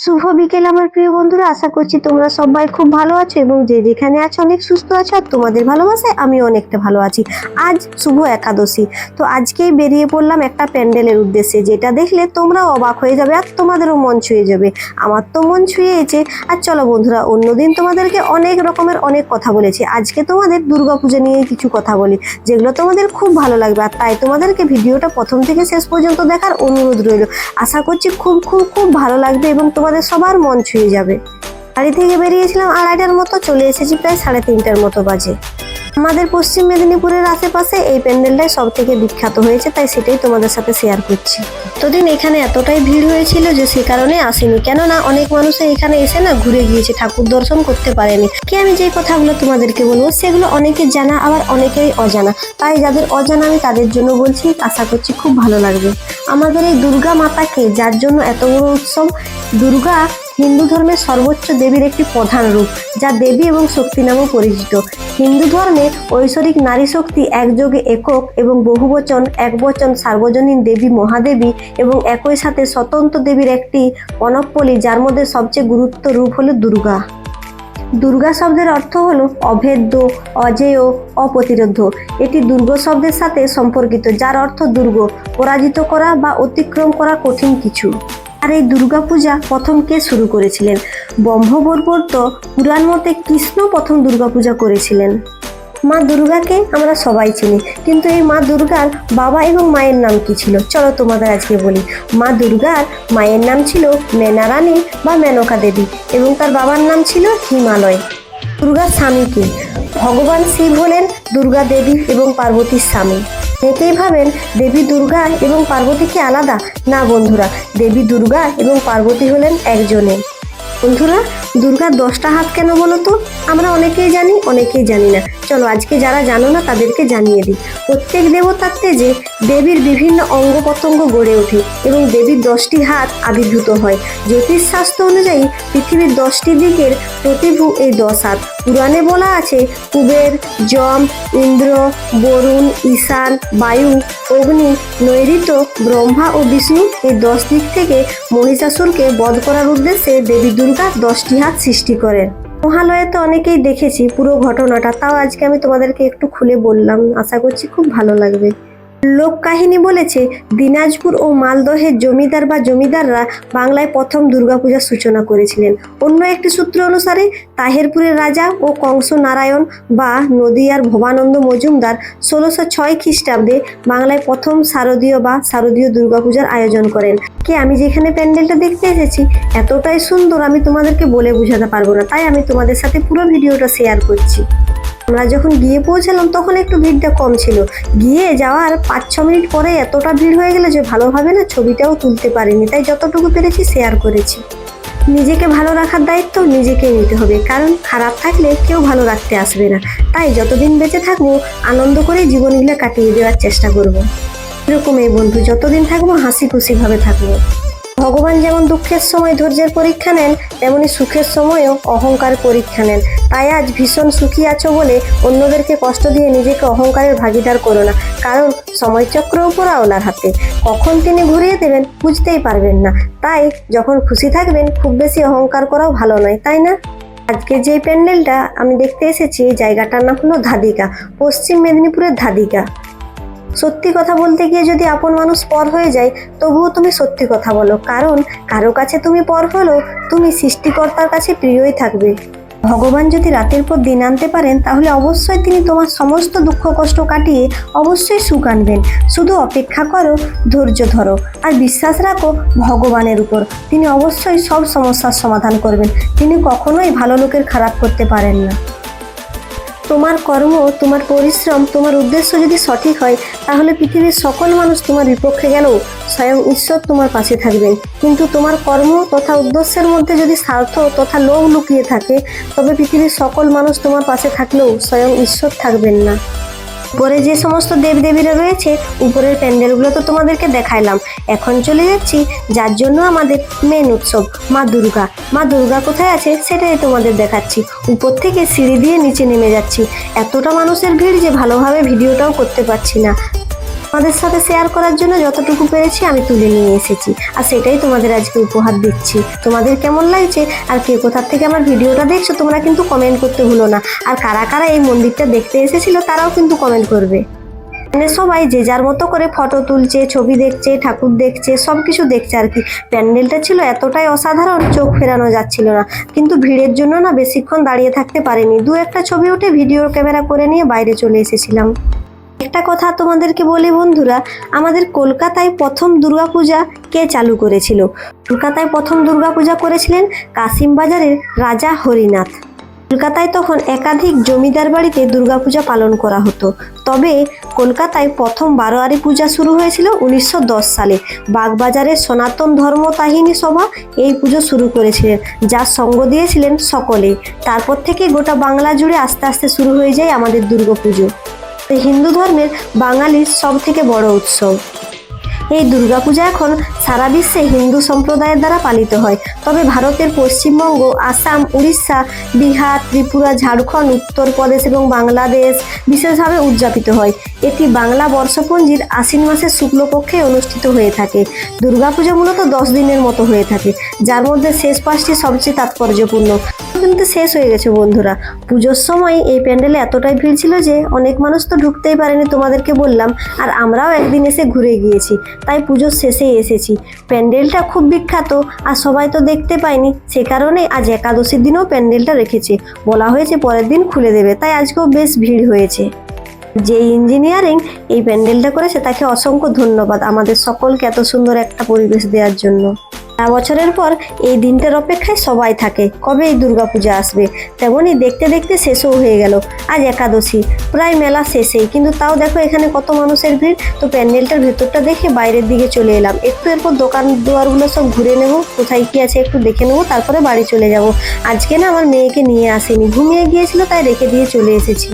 শুভ বিকেল আমার প্রিয় বন্ধুরা। আশা করছি তোমরা সবাই খুব ভালো আছো এবং যে যেখানে আছো অনেক সুস্থ আছো আর তোমাদের ভালোবাসায় আমি অনেকটা ভালো আছি। আজ শুভ একাদশী। তো আজকেই বেরিয়ে পড়লাম একটা প্যান্ডেলের উদ্দেশ্যে, যেটা দেখলে তোমরাও অবাক হয়ে যাবে আর তোমাদেরও মন ছুঁয়ে যাবে। আমার তো মন ছুঁয়েছে আর চলো বন্ধুরা, অন্যদিন তোমাদেরকে অনেক রকমের অনেক কথা বলেছি। আজকে তোমাদের দুর্গাপূজা নিয়ে কিছু কথা বলি, যেগুলো তোমাদের খুব ভালো লাগবে। আর তাই তোমাদেরকে ভিডিওটা প্রথম থেকে শেষ পর্যন্ত দেখার অনুরোধ রইল। আশা করছি খুব খুব খুব ভালো লাগবে এবং তোমাদের সবার মন ছুঁয়ে যাবে। বাড়ি থেকে বেরিয়েছিলাম আড়াইটার মতো, চলে এসেছি প্রায় সাড়ে তিনটার মতো বাজে। আমাদের পশ্চিম মেদিনীপুরের আশেপাশে এই প্যান্ডেলটাই সব থেকে বিখ্যাত হয়েছে, তাই সেটাই তোমাদের সাথে শেয়ার করছি। এতদিন এখানে এতটাই ভিড় হয়েছিল যে সে কারণে আসেনি, কেননা অনেক মানুষ এখানে এসে না ঘুরে গিয়েছে, ঠাকুর দর্শন করতে পারেনি। কি আমি যে কথাগুলো তোমাদেরকে বলব, সেগুলো অনেকে জানা, আবার অনেকেরই অজানা। তাই যাদের অজানা আমি তাদের জন্য বলছি, আশা করছি খুব ভালো লাগবে। আমাদের এই দুর্গা মাতাকে, যার জন্য এত বড় উৎসব, দুর্গা হিন্দু ধর্মের সর্বোচ্চ দেবীর একটি প্রধান রূপ, যা দেবী এবং শক্তি নামেও পরিচিত। হিন্দু ধর্মে ঐশ্বরিক নারী শক্তি একযোগে একক এবং বহুবচন, একবচন সার্বজনীন দেবী মহাদেবী এবং একই সাথে স্বতন্ত্র দেবীর একটি অনপলি যার মধ্যে সবচেয়ে গুরুত্ব রূপ হলো দুর্গা। দুর্গা শব্দের অর্থ হলো অভেদ্য, অজেয় অপ্রতিরোধ এটি দুর্গ শব্দের সাথে সম্পর্কিত, যার অর্থ দুর্গ, পরাজিত করা বা অতিক্রম করা কঠিন কিছু। আর এই দুর্গাপূজা প্রথম কে শুরু করেছিলেন? ব্রহ্মবর্বর্ত পুরাণ মতে কৃষ্ণ প্রথম দুর্গাপূজা করেছিলেন। মা দুর্গাকে আমরা সবাই চিনি, কিন্তু এই মা দুর্গার বাবা এবং মায়ের নাম কি ছিল? চলো তোমাদের আজকে বলি। মা দুর্গার মায়ের নাম ছিল মেনা রানী বা মেনকা দেবী এবং তার বাবার নাম ছিল হিমালয়। দুর্গার স্বামীকে ভগবান শিব হলেন দুর্গা দেবী এবং পার্বতীর স্বামী। অনেকেই ভাবেন দেবী দুর্গা এবং পার্বতী কি আলাদা। না বন্ধুরা, দেবী দুর্গা এবং পার্বতী হলেন একজনে। বন্ধুরা দুর্গার দশটা হাত কেন বলো তো? আমরা অনেকেই জানি অনেকেই জানি না। চলো, আজকে যারা জানো না, তাদেরকে জানিয়ে দিই। প্রত্যেক দেবতার তেজে দেবীর বিভিন্ন অঙ্গ প্রত্যঙ্গ গড়ে ওঠে এবং দেবীর দশটি হাত আবির্ভূত হয়। জ্যোতিষশাস্ত্র অনুযায়ী পৃথিবীর দশটি দিকের প্রতিভু এই দশ হাত। পুরাণে বলা আছে, কুবের, যম, ইন্দ্র, বরুণ, ঈশান, বায়ু, অগ্নি, নৈঋত্য, ব্রহ্মা ও বিষ্ণু এই দশ দিক থেকে মহিষাসুরকে বধ করার উদ্দেশ্যে দেবী দুর্গা দশটি হাত সৃষ্টি করেন। মহালয়ে তো অনেকেই দেখেছি পুরো ঘটনাটা, তাও আজকে আমি তোমাদেরকে একটু খুলে বললাম। আশা করছি খুব ভালো লাগবে। লোক কাহিনী বলেছে, দিনাজপুর ও মালদহের জমিদার বা জমিদাররা বাংলায় প্রথম দুর্গাপূজার সূচনা করেছিলেন। অন্য একটি সূত্র অনুসারে, তাহেরপুরের রাজা ও কংস নারায়ণ বা নদিয়ার ভবানন্দ মজুমদার ষোলোশো ছয় খ্রিস্টাব্দে বাংলায় প্রথম শারদীয় বা শারদীয় দুর্গাপূজার আয়োজন করেন। কে, আমি যেখানে প্যান্ডেলটা দেখতে এসেছি, এতটাই সুন্দর আমি তোমাদেরকে বলে বোঝাতে পারব না। তাই আমি তোমাদের সাথে পুরো ভিডিওটা শেয়ার করছি। আমরা যখন গিয়ে পৌঁছালাম, তখন একটু ভিড়টা কম ছিল। গিয়ে যাওয়ার পাঁচ ছ মিনিট পরে এতটা ভিড় হয়ে গেল যে ভালোভাবে না, ছবিটাও তুলতে পারিনি। তাই যতটুকু পেরেছি শেয়ার করেছি। নিজেকে ভালো রাখার দায়িত্ব নিজেকেই নিতে হবে, কারণ খারাপ থাকলে কেউ ভালো রাখতে আসবে না। তাই যতদিন বেঁচে থাকব, আনন্দ করে জীবনগুলো কাটিয়ে দেওয়ার চেষ্টা করব। এরকম এই বন্ধু, যতদিন থাকব হাসি খুশিভাবে থাকব। ভগবান যেমন দুঃখের সময় ধৈর্যের পরীক্ষা নেন, তেমনি সুখের সময়ও অহংকার পরীক্ষা নেন। তাই আজ ভীষণ সুখী আছো বলে অন্যদেরকে কষ্ট দিয়ে নিজেকে অহংকারের ভাগিদার করো না, কারণ সময়চক্র উপর আওলার হাতে। কখন তিনি ঘুরিয়ে দেবেন বুঝতেই পারবেন না। তাই যখন খুশি থাকবেন, খুব বেশি অহংকার করাও ভালো নয়, তাই না? আজকে যে প্যান্ডেলটা আমি দেখতে এসেছি এই জায়গাটার নাম হলো ধাদিকা, পশ্চিম মেদিনীপুরের ধাদিকা। সত্যি কথা বলতে গিয়ে যদি আপন মানুষ পর হয়ে যায়, তবুও তুমি সত্যি কথা বলো। কারণ, কারও কাছে তুমি পর হলেও তুমি সৃষ্টিকর্তার কাছে প্রিয়ই থাকবে। ভগবান যদি রাতের পর দিন আনতে পারেন, তাহলে অবশ্যই তিনি তোমার সমস্ত দুঃখ কষ্ট কাটিয়ে অবশ্যই সুখ আনবেন। শুধু অপেক্ষা করো, ধৈর্য ধরো, আর বিশ্বাস রাখো ভগবানের উপর। তিনি অবশ্যই সব সমস্যার সমাধান করবেন। তিনি কখনোই ভালো লোকের খারাপ করতে পারেন না। তোমার কর্ম, তোমার পরিশ্রম, তোমার উদ্দেশ্য যদি সঠিক হয়, তাহলে পৃথিবীর সকল মানুষ তোমার বিপক্ষে গেলেও স্বয়ং ঈশ্বর তোমার পাশে থাকবেন। কিন্তু তোমার কর্ম তথা উদ্দেশ্যের মধ্যে যদি স্বার্থ তথা লোভ লুকিয়ে থাকে, তবে পৃথিবীর সকল মানুষ তোমার পাশে থাকলেও স্বয়ং ঈশ্বর থাকবেন না। উপরে যে সমস্ত দেবদেবীরা রয়েছে, উপরের প্যান্ডেলগুলো তো তোমাদেরকে দেখাইলাম। এখন চলে যাচ্ছি, যার জন্য আমাদের মেন উৎসব, মা দুর্গা। মা দুর্গা কোথায় আছে সেটাই তোমাদের দেখাচ্ছি। উপর থেকে সিঁড়ি দিয়ে নিচে নেমে যাচ্ছি। এতটা মানুষের ভিড় যে ভালোভাবে ভিডিওটাও করতে পারছি না। আমাদের সাথে শেয়ার করার জন্য যতটুকু পেরেছি আমি তুলে নিয়ে এসেছি। আর সেটাই তোমাদের আজকে উপহার দিচ্ছি। তোমাদের কেমন লাগছে? আর কে কোথার থেকে আমার ভিডিওটা দেখছ, তোমরা কিন্তু কমেন্ট করতে ভুলো না। আর কারা কারা এই মন্দিরটা দেখতে এসেছিল, তারাও কিন্তু কমেন্ট করবে। মানে সবাই যে যার মতো করে ফটো তুলছে, ছবি দেখছে, ঠাকুর দেখছে সব কিছু দেখছে আর কি। প্যান্ডেলটা ছিল এতটাই অসাধারণ, চোখ ফেরানো যাচ্ছিল না। কিন্তু ভিড়ের জন্য না বেশিক্ষণ দাঁড়িয়ে থাকতে পারেনি। দু একটা ছবি উঠে ভিডিও ক্যামেরা করে নিয়ে বাইরে চলে এসেছিলাম। একটা কথা তোমাদেরকে বলি বন্ধুরা, আমাদের কলকাতায় প্রথম দুর্গাপূজা কে চালু করেছিল? কলকাতায় প্রথম দুর্গাপূজা করেছিলেন কাশিম বাজারের রাজা হরিনাথ। কলকাতায় তখন একাধিক জমিদার বাড়িতে দুর্গাপূজা পালন করা হতো। তবে কলকাতায় প্রথম বারোয়ারি পূজা শুরু হয়েছিল উনিশশো দশ সালে। বাগবাজারের সনাতন ধর্ম তাহিনী সভা এই পুজো শুরু করেছিলেন যার সঙ্গ দিয়েছিলেন সকলে তারপর থেকে গোটা বাংলা জুড়ে আস্তে আস্তে শুরু হয়ে যায় আমাদের দুর্গাপুজো। হিন্দু ধর্মের বাঙালির সব থেকে বড় উৎসব। এই দুর্গাপূজা এখন সারা বিশ্বে হিন্দু সম্প্রদায়ের দ্বারা পালিত হয়। তবে ভারতের পশ্চিমবঙ্গ, আসাম, উড়িষ্যা, বিহার, ত্রিপুরা, ঝাড়খণ্ড, উত্তরপ্রদেশ এবং বাংলাদেশ বিশেষভাবে উদযাপিত হয়। এটি বাংলা বর্ষপঞ্জির আশ্বিন মাসের শুক্লপক্ষে অনুষ্ঠিত হয়ে থাকে। দুর্গাপূজা মূলত দশ দিনের মতো হয়ে থাকে, যার মধ্যে শেষ পাঁচটি সবচেয়ে তাৎপর্যপূর্ণ। কিন্তু শেষ হয়ে গেছে বন্ধুরা। পুজোর সময় এই প্যান্ডেলে এতটাই ভিড় ছিল যে অনেক মানুষ তো ঢুকতেই পারেনি তোমাদেরকে বললাম, আর আমরাও একদিন এসে ঘুরে গিয়েছি, তাই পুজোর শেষে এসেছি। প্যান্ডেলটা খুব বিখ্যাত, আর সবাই তো দেখতে পায়নি, সে কারণে আজ একাদশীর দিনও প্যান্ডেলটা রেখেছে। বলা হয়েছে পরের দিন খুলে দেবে, তাই আজকেও বেশ ভিড় হয়েছে। যে ইঞ্জিনিয়ারিং এই প্যান্ডেলটা করেছে, তাকে অসংখ্য ধন্যবাদ আমাদের সকলকে এত সুন্দর একটা পরিবেশ দেওয়ার জন্য। বছরের পর এই দিনটার অপেক্ষায় সবাই থাকে। কবে এই দুর্গাপূজা আসবে? তেমনই দেখতে দেখতে শেষও হয়ে গেল। আজ একাদশী। প্রায় মেলা শেষেই। কিন্তু তাও দেখো এখানে কত মানুষের ভিড়। তো প্যান্ডেলটার ভেতরটা দেখে বাইরের দিকে চলে এলাম। একটু এরপর দোকান দুয়ারগুলো সব ঘুরে নেব। কোথায় কি আছে একটু দেখে নেব। তারপরে বাড়ি চলে যাব। আজকে না আমার মেয়েকে নিয়ে আসেনি। ঘুমিয়ে গিয়েছিল, তাই রেখে দিয়ে চলে এসেছি।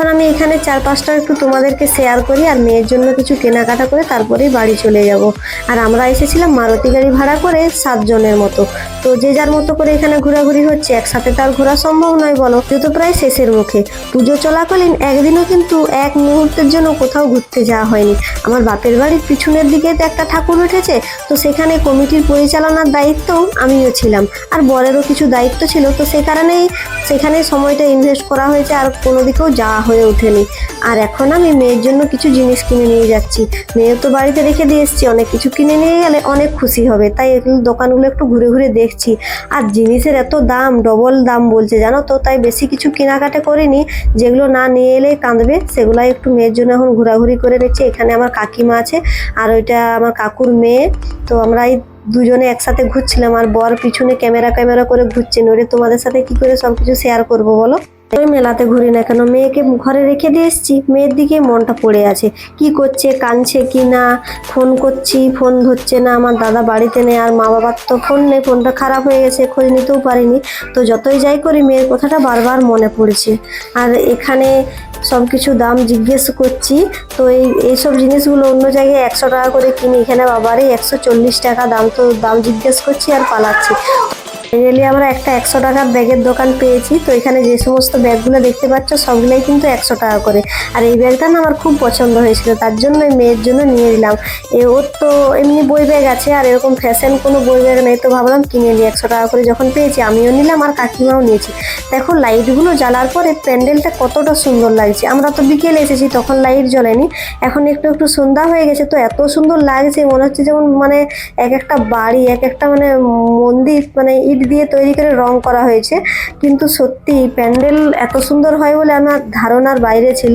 এখন আমি এখানে চার পাঁচটা একটু তোমাদেরকে শেয়ার করি আর মেয়ের জন্য কিছু কেনাকাটা করে তারপরেই বাড়ি চলে যাব। আর আমরা এসেছিলাম মারুতি গাড়ি ভাড়া করে সাতজনের মতো। তো যে যার মতো করে এখানে ঘোরাঘুরি হচ্ছে, একসাথে তার ঘোরা সম্ভব নয় বলো। যেহেতু প্রায় শেষের মুখে। পুজো চলাকালীন একদিনও কিন্তু এক মুহূর্তের জন্য কোথাও ঘুরতে যাওয়া হয়নি। আমার বাপের বাড়ির পিছনের দিকে একটা ঠাকুর উঠেছে, তো সেখানে কমিটির পরিচালনার দায়িত্ব আমিও ছিলাম। আর বরেরও কিছু দায়িত্ব ছিল, তো সে কারণেই সেখানে সময়টা ইনভেস্ট করা হয়েছে আর কোনো দিকেও যাওয়া হয়ে ওঠেনি। আর এখন আমি মেয়ের জন্য কিছু জিনিস কিনে নিয়ে যাচ্ছি। মেয়েও তো বাড়িতে রেখে দিয়ে এসছি, অনেক কিছু কিনে নিয়ে গেলে অনেক খুশি হবে। তাই এগুলো দোকানগুলো একটু ঘুরে ঘুরে দেখছি। আর জিনিসের এত দাম, ডবল দাম বলছে, জানো তো? তাই বেশি কিছু কেনাকাটা করিনি। যেগুলো না নিয়ে এলেই কাঁদবে। সেগুলাই একটু মেয়ের জন্য এখন ঘোরাঘুরি করে নিচ্ছি। এখানে আমার কাকিমা আছে, আর ওইটা আমার কাকুর মেয়ে। তো আমরা এই দুজনে একসাথে ঘুরছিলাম। আর বর পিছনে ক্যামেরা ক্যামেরা করে ঘুরছে। নইলে তোমাদের সাথে কি করে সব কিছু শেয়ার করব বলো? ওই মেলাতে ঘুরি না কেন? মেয়েকে ঘরে রেখে দিয়ে এসছি। মেয়ের দিকে মনটা পড়ে আছে। কি করছে, কাঁদছে কি না? ফোন করছি, ফোন ধরছে না। আমার দাদা বাড়িতে নেই, আর মা বাবার তো ফোন নেই। ফোনটা খারাপ হয়ে গেছে, খোঁজ নিতেও পারিনি। তো যতই যাই করি, মেয়ের কথাটা বারবার মনে পড়েছে। আর এখানে সব কিছু দাম জিজ্ঞেস করছি। তো এই, এইসব জিনিসগুলো অন্য জায়গায় একশো টাকা করে কিনি। এখানে বাবারই একশো চল্লিশ টাকা দাম তো দাম জিজ্ঞেস করছি আর পালাচ্ছি। ফাইনালি আমরা একটা একশো টাকার ব্যাগের দোকান পেয়েছি। তো এখানে যে সমস্ত ব্যাগগুলো দেখতে পাচ্ছ, সবগুলাই কিন্তু একশো টাকা করে। আর এই ব্যাগটা না আমার খুব পছন্দ হয়েছিল, তার জন্য মেয়ের জন্য নিয়ে নিলাম। এ, ওর তো এমনি বই ব্যাগ আছে, আর এরকম ফ্যাশন কোনো বই ব্যাগ নেই, তো ভাবলাম কিনে নিই। একশো টাকা করে যখন পেয়েছি, আমিও নিলাম আর কাকিমাও নিয়েছি। দেখো, লাইটগুলো জ্বালার পরে প্যান্ডেলটা কতটা সুন্দর লাগছে। আমরা তো বিকেলে এসেছি, তখন লাইট জ্বলেনি। এখন একটু একটু সন্ধ্যা হয়ে গেছে, তো এত সুন্দর লাগছে, মনে হচ্ছে যেমন মানে এক একটা বাড়ি, এক একটা মানে মন্দির মানে ইট দিয়ে তৈরি করে রং করা হয়েছে। কিন্তু সত্যি প্যান্ডেল এত সুন্দর হয় বলে আমার ধারণার বাইরে ছিল।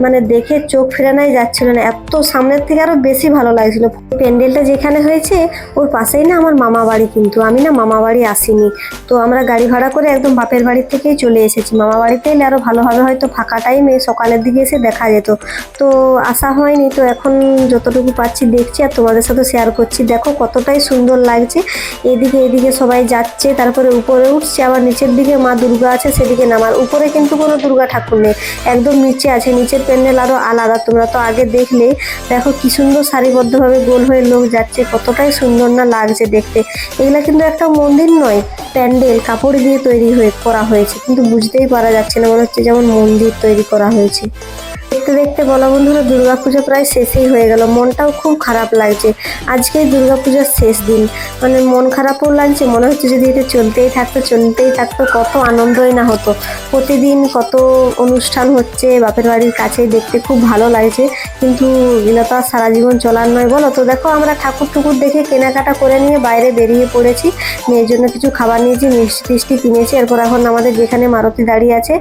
মানে দেখে চোখ ফেরানাই যাচ্ছিল না। এত সামনের থেকে আরও বেশি ভালো লাগছিল। প্যান্ডেলটা যেখানে হয়েছে, ওর পাশেই না আমার মামা বাড়ি কিন্তু। আমি না মামা বাড়ি আসিনি। তো আমরা গাড়ি ভাড়া করে একদম বাপের বাড়ির থেকেই চলে এসেছি। মামা বাড়িতে এলে আরও ভালোভাবে হয়তো ফাঁকা টাইমে সকালের দিকে এসে দেখা যেত। তো আসা হয়নি। তো এখন যতটুকু পাচ্ছি দেখছি আর তোমাদের সাথে শেয়ার করছি। দেখো কতটাই সুন্দর লাগছে। এদিকে এদিকে সবাই যাচ্ছে। তারপরে উপরে উঠছে, আবার নিচের দিকে মা দুর্গা আছে, সেদিকে নামার। উপরে কিন্তু কোনো দুর্গা ঠাকুর নেই, একদম নিচে আছে, নিচের প্যান্ডেল আরও আলাদা। তোমরা তো আগে দেখলে, দেখো কি সুন্দর সারিবদ্ধভাবে গোল হয়ে লোক যাচ্ছে, কতটাই সুন্দর না লাগছে দেখতে। এগুলো কিন্তু একটা মন্দির নয়, প্যান্ডেল, কাপড় দিয়ে তৈরি হয়ে করা হয়েছে, কিন্তু বুঝতেই পারা যাচ্ছে না, মনে হচ্ছে যেমন মন্দির তৈরি করা হয়েছে। দেখতে বলা বন্ধুরা, দুর্গাপুজো প্রায় শেষেই হয়ে গেল। মনটাও খুব খারাপ লাগছে। আজকেই দুর্গাপূজার শেষ দিন। মানে মন খারাপও লাগছে, মনে হচ্ছে যদি এটা চলতেই থাকতো চলতেই থাকতো, কত আনন্দই না হতো। প্রতিদিন কত অনুষ্ঠান হচ্ছে, বাপের বাড়ির কাছেই দেখতে খুব ভালো লাগছে। কিন্তু এগুলো তো আর সারা জীবন চলার নয়। বলো তো, দেখো আমরা ঠাকুর টুকুর দেখে কেনাকাটা করে নিয়ে বাইরে বেরিয়ে পড়েছি। মেয়ের জন্য কিছু খাবার নিয়েছি, মিষ্টি টিষ্টি কিনেছি। এরপর এখন আমাদের যেখানে মারুতি দাঁড়িয়ে আছে,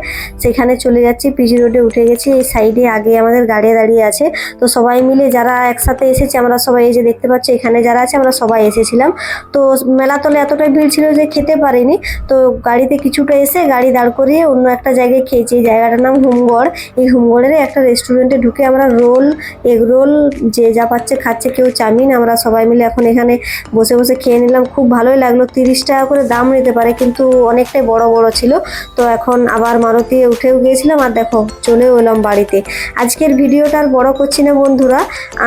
সেখানে চলে যাচ্ছি। পিজি রোডে উঠে গেছি, এই সাইডে আগে আমাদের গাড়ি দাঁড়িয়ে আছে। তো সবাই মিলে যারা একসাথে এসেছে, আমরা সবাই এই যে দেখতে পাচ্ছি, এখানে যারা আছে, আমরা সবাই এসেছিলাম। তো মেলাতলে এতটাই ভিড় ছিল যে খেতে পারিনি। তো গাড়িতে কিছুটা এসে গাড়ি দাঁড় করিয়ে অন্য একটা জায়গায় খেয়েছি। এই জায়গাটার নাম হুমগড়। এই হুমগড়ের একটা রেস্টুরেন্টে ঢুকে আমরা রোল, এগ রোল যে যা পাচ্ছে খাচ্ছে কেউ চাউমিন। আমরা সবাই মিলে এখন এখানে বসে বসে খেয়ে নিলাম। খুব ভালোই লাগল। তিরিশ টাকা করে দাম নিতে পারে, কিন্তু অনেকটাই বড় বড় ছিল। তো এখন আবার মারুতি উঠেও গিয়েছিলাম। আর দেখো, চলেও এলাম বাড়িতে। আজকের ভিডিওটা আর বড় করছি না বন্ধুরা।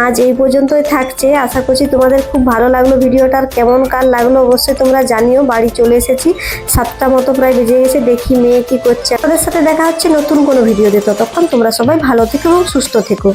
আজ এই পর্যন্তই থাকছে। আশা করছি তোমাদের খুব ভালো লাগল ভিডিওটার কেমন কার লাগল অবশ্যই তোমরা জানিও। বাড়ি চলে এসেছি। সাতটা মতো প্রায় বেজে গেছে। দেখি মেয়ে কী করছে। তাদের সাথে দেখা হচ্ছে নতুন কোনো ভিডিও দিত তখন তোমরা সবাই ভালো থেকো এবং সুস্থ থেকো।